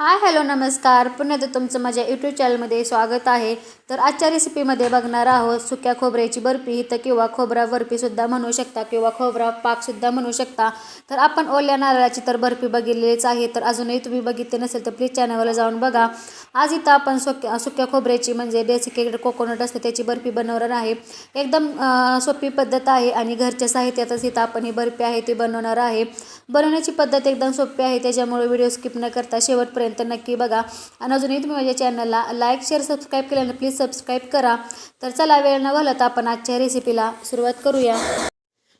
Hi hello नमस्कार. पुन्हा तर तुमचं माझ्या यूट्यूब चॅनलमध्ये स्वागत आहे. तर आजच्या रेसिपीमध्ये बघणार आहोत सुक्या खोबऱ्याची बर्फी. तर किंवा खोबरा बर्फीसुद्धा म्हणू शकता किंवा खोबरा पाकसुद्धा म्हणू शकता. तर आपण ओल्या नारळाची तर बर्फी बघितलीच आहे. तर अजूनही तुम्ही बघितले नसेल तर प्लीज चॅनलवर जाऊन बघा. आज इथं आपण सुक्या सुक्या खोबऱ्याची म्हणजे डेसिकेटेड कोकोनट असते त्याची बर्फी बनवणार आहे. एकदम सोपी पद्धत आहे आणि घरच्या साहित्यातच इथं आपण ही बर्फी आहे ती बनवणार आहे. बनवण्याची पद्धत एकदम सोपी आहे त्याच्यामुळे व्हिडिओ स्किप न करता शेवटपर्यंत नक्की बघा. आणि अजूनही तुम्ही माझ्या चॅनलला लाईक शेअर सबस्क्राईब केल्यानं प्लीज सबस्क्राईब करा. तर चला वेळ न घालत आपण आजच्या रेसिपीला सुरुवात करूया.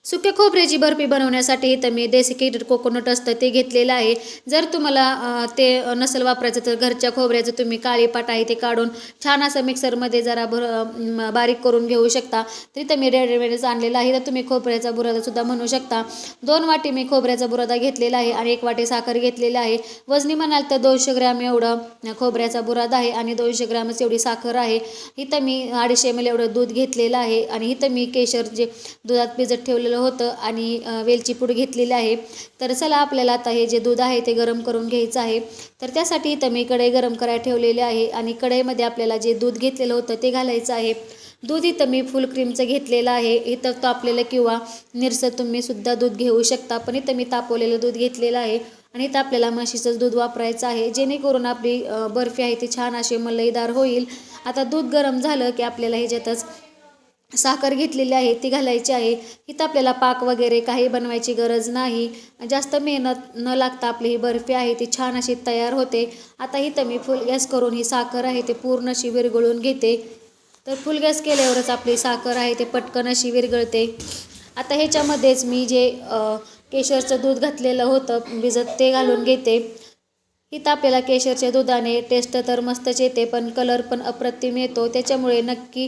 सुक्या खोबऱ्याची बर्फी बनवण्यासाठी इथं मी डेसिकेटेड कोकोनट असतं ते घेतलेलं आहे. जर तुम्हाला ते नसेल वापरायचं तर घरच्या खोबऱ्याचं तुम्ही काळी पाट आहे ते काढून छान असं मिक्सरमध्ये जरा भर बारीक करून घेऊ शकता. तर इथं मी रेडीमेडच आणलेलं आहे. तर तुम्ही खोबऱ्याचा बुरादासुद्धा म्हणू शकता. दोन वाटी मी खोबऱ्याचा बुरादा घेतलेला आहे आणि एक वाटी साखर घेतलेला आहे. वजनी म्हणाल तर दोनशे ग्रॅम एवढं खोबऱ्याचा बुरादा आहे आणि दोनशे ग्रॅमच एवढी साखर आहे. इथं मी अडीचशे एम एल एवढं दूध घेतलेलं आहे आणि इथं मी केशर जे दुधात भिजत ठेवलेलं होतं आणि वेलची पूड घेतलेली आहे. तर चला आपल्याला आता हे जे दूध आहे ते गरम करून घ्यायचं आहे. तर त्यासाठी इथं मी कढई गरम करायला ठेवलेली आहे आणि कढईमध्ये आपल्याला जे दूध घेतलेलं होतं ते घालायचं आहे. दूध इथं मी फुल क्रीमचं घेतलेलं आहे. इथं तापलेलं किंवा निरसं तुम्ही सुद्धा दूध घेऊ शकता. पण इथं मी तापवलेलं दूध घेतलेलं आहे आणि इथं आपल्याला म्हशीचंच दूध वापरायचं आहे. जेणेकरून आपली बर्फी आहे ती छान अशी मलईदार होईल. आता दूध गरम झालं की आपल्याला ह्याच्यातच साखर घेतलेली आहे ती घालायची आहे. इथं आपल्याला पाक वगैरे काही बनवायची गरज नाही. जास्त मेहनत न लागता आपली ही बर्फी आहे ती छान अशी तयार होते. आता इथं मी फुल गॅस करून ही साखर आहे ते पूर्ण अशी विरघळून घेते. तर फुल गॅस केल्यावरच आपली साखर आहे ते पटकन अशी विरघळते. आता ह्याच्यामध्येच मी जे केशरचं दूध घातलेलं होतं भिजत ते घालून घेते. इथं आपल्याला केशरच्या दुधाने टेस्ट तर मस्तच येते पण कलर पण अप्रतिम येतो. त्याच्यामुळे नक्की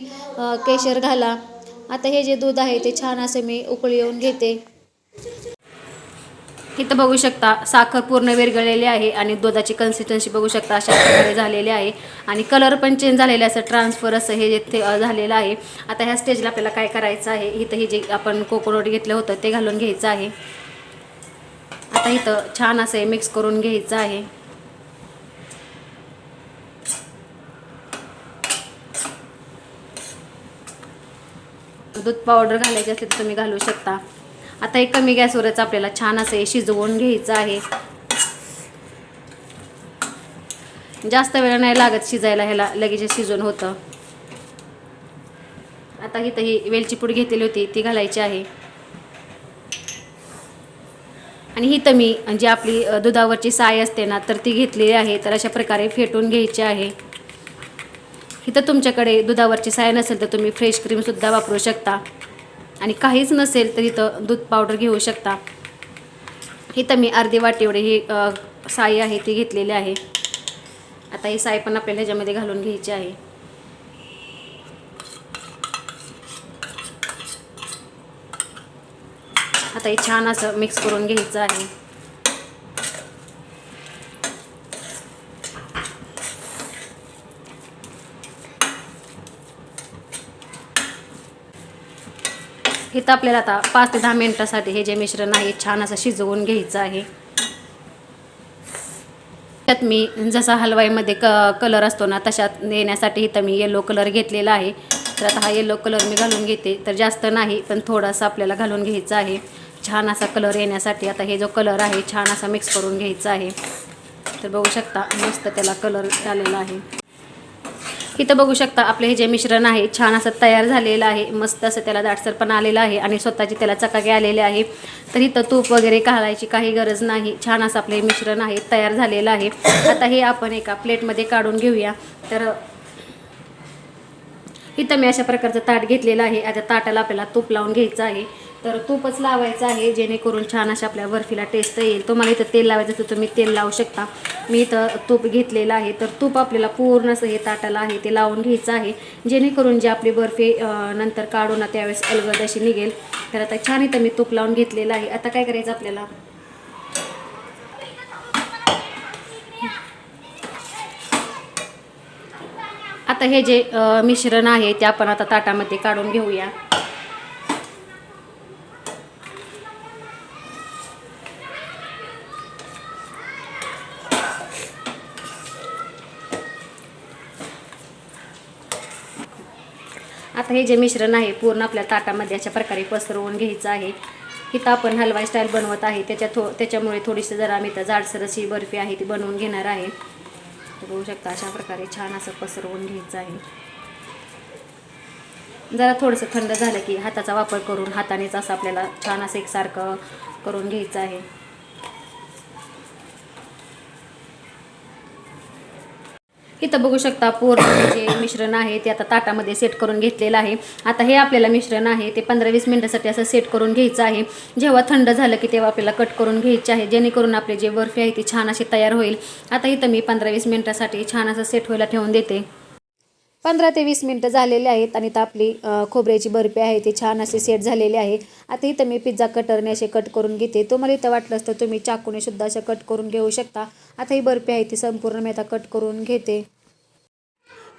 केशर घाला. आता हे जे दूध आहे ते छान असं मी उकळी येऊन घेते. इथं बघू शकता साखर पूर्ण विरघळलेली आहे आणि दुधाची कन्सिस्टन्सी बघू शकता अशा प्रकारे झालेली आहे. आणि कलर पण चेंज झालेले असं ट्रान्सफर असं हे जे ते झालेलं आहे. आता ह्या स्टेजला आपल्याला काय करायचं आहे? इथं हे जे आपण कोकोनट घेतलं होतं ते घालून घ्यायचं आहे. आता इथं छान असं हे मिक्स करून घ्यायचं आहे. दूध पावडर घालायची असली तर तुम्ही घालू शकता. आता हे कमी गॅसवरच आपल्याला छान असं हे शिजवून घ्यायचं आहे. जास्त वेळ नाही लागत शिजायला ह्याला लगेच शिजून होतं. आता इथं ही वेलची पूड घेतलेली होती ती घालायची आहे. आणि ही तर मी जी आपली दुधावरची साय असते ना तर ती घेतलेली आहे. तर अशा प्रकारे फेटून घ्यायची आहे. इथं तुमच्याकडे दुधावरची साय नसेल तर तुम्ही फ्रेश क्रीमसुद्धा वापरू शकता. आणि काहीच नसेल तर इथं दूध पावडर घेऊ शकता. इथं मी अर्धी वाटी एवढे ही साई साय आहे ती घेतलेली आहे. आता ही साय पण आपल्याला ह्याच्यामध्ये घालून घ्यायची आहे. आता हे छान असं मिक्स करून घ्यायचं आहे. इथं आपल्याला आता पाच ते दहा मिनटासाठी हे जे मिश्रण आहे छान असं शिजवून घ्यायचं आहे. त्यात मी जसा हलवाईमध्ये क कलर असतो ना तशात येण्यासाठी इथं मी येलो कलर घेतलेला आहे. तर आता हा येलो कलर मी घालून घेते. तर जास्त नाही पण थोडासा आपल्याला घालून घ्यायचा आहे. छान असा कलर येण्यासाठी आता हे जो कलर आहे छान असा मिक्स करून घ्यायचा आहे. तर बघू शकता मस्त त्याला कलर आलेला आहे. इथं बघू शकता आपलं हे जे मिश्रण आहे छान असं तयार झालेलं आहे मस्त असं त्याला दाटसरपणा आलेलं आहे आणि स्वतःची त्याला चकाके आलेले आहे. तर इथं तूप वगैरे घालायची काही गरज नाही छान असं आपलं हे मिश्रण आहे तयार झालेलं आहे. आता हे आपण एका प्लेटमध्ये काढून घेऊया. तर इथं मी अशा प्रकारचं ताट घेतलेलं आहे. आता ताटाला आपल्याला तूप लावून घ्यायचं आहे. तर तूपच लावायचं आहे जेणेकरून छान अशा आपल्या बर्फीला टेस्ट येईल. तुम्हाला इथं तेल लावायचं तर तुम्ही तेल लावू शकता. मी इथं तूप घेतलेलं आहे. तर तूप आपल्याला पूर्ण असं हे ताटाला आहे ते लावून घ्यायचं आहे. जेणेकरून जी आपली बर्फी नंतर काढू ना त्यावेळेस अलगद अशी निघेल. तर आता छान इथं मी तूप लावून घेतलेलं आहे. आता काय करायचं आपल्याला? आता हे जे मिश्रण आहे ते आपण आता ताटामध्ये काढून घेऊया. आता हे जे मिश्रण आहे पूर्ण आपल्या ताटामध्ये अशा प्रकारे पसरवून घ्यायचं आहे. इथं आपण हलवाई स्टाईल बनवत आहे. त्याच्या थो त्याच्यामुळे थोडीशी जरा आम्ही तर जाडसर अशी बर्फी आहे ती बनवून घेणार आहे. बघू शकता अशा प्रकारे छान असं पसरवून घ्यायचं आहे. जरा थोडंसं थंड झालं की हाताचा वापर करून हातानेच असं आपल्याला छान असं एकसारखं करून घ्यायचं आहे. इथं बघू शकता पूर्ण जे मिश्रण आहे ते आता ताटामध्ये सेट करून घेतलेलं आहे. आता हे आपल्याला मिश्रण आहे ते पंधरा वीस मिनटासाठी असं सेट करून घ्यायचं आहे. जेव्हा थंड झालं की तेव्हा आपल्याला कट करून घ्यायचे आहे जेणेकरून आपले जे बर्फी आहे ती छान अशी तयार होईल. आता इथं मी पंधरा वीस मिनटासाठी छान असं सेट व्हायला ठेवून देते. पंधरा ते वीस मिनटं झालेले आहेत आणि तर आपली खोबऱ्याची बर्फी आहे ती छान असे सेट झालेली आहे. आता इथं मी पिझ्झा कटरने असे कट करून घेते. तुम्हाला इथं वाटलं असतं तुम्ही चाकूने सुद्धा असं कट करून घेऊ शकता. आता ही बर्फी आहे ती संपूर्ण मी आता कट करून घेते.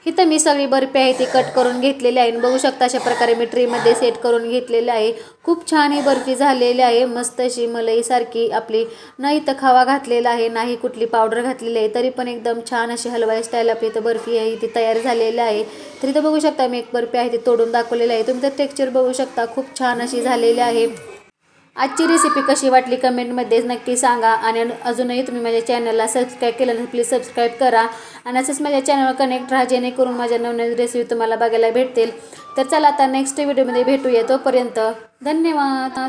इथं मी सगळी बर्फी आहे ती कट करून घेतलेली आहे. आणि बघू शकता अशा प्रकारे मी ट्रीमध्ये सेट करून घेतलेली आहे. खूप छान ही बर्फी झालेली आहे. मस्त अशी मलईसारखी आपली न इथं खावा घातलेला आहे नाही कुठली पावडर घातलेली आहे. तरी पण एकदम छान अशी हलवाई स्टाईल आपली इथं बर्फी आहे ती तयार झालेली आहे. तर इथं बघू शकता मी एक बर्फी आहे ती तोडून दाखवलेली आहे. तुम्ही तर टेक्स्चर बघू शकता खूप छान अशी झालेली आहे. आजची रेसिपी कशी वाटली कमेंटमध्ये नक्की सांगा आणि अजूनही तुम्ही माझ्या चॅनलला सबस्क्राईब केलं तर प्लीज सबस्क्राईब करा. आणि असंच माझ्या चॅनलवर कनेक्ट राहा जेणेकरून माझ्या नवनवीन रेसिपी तुम्हाला बघायला भेटतील. तर चला आता नेक्स्ट व्हिडिओमध्ये भेटूया तोपर्यंत. धन्यवाद.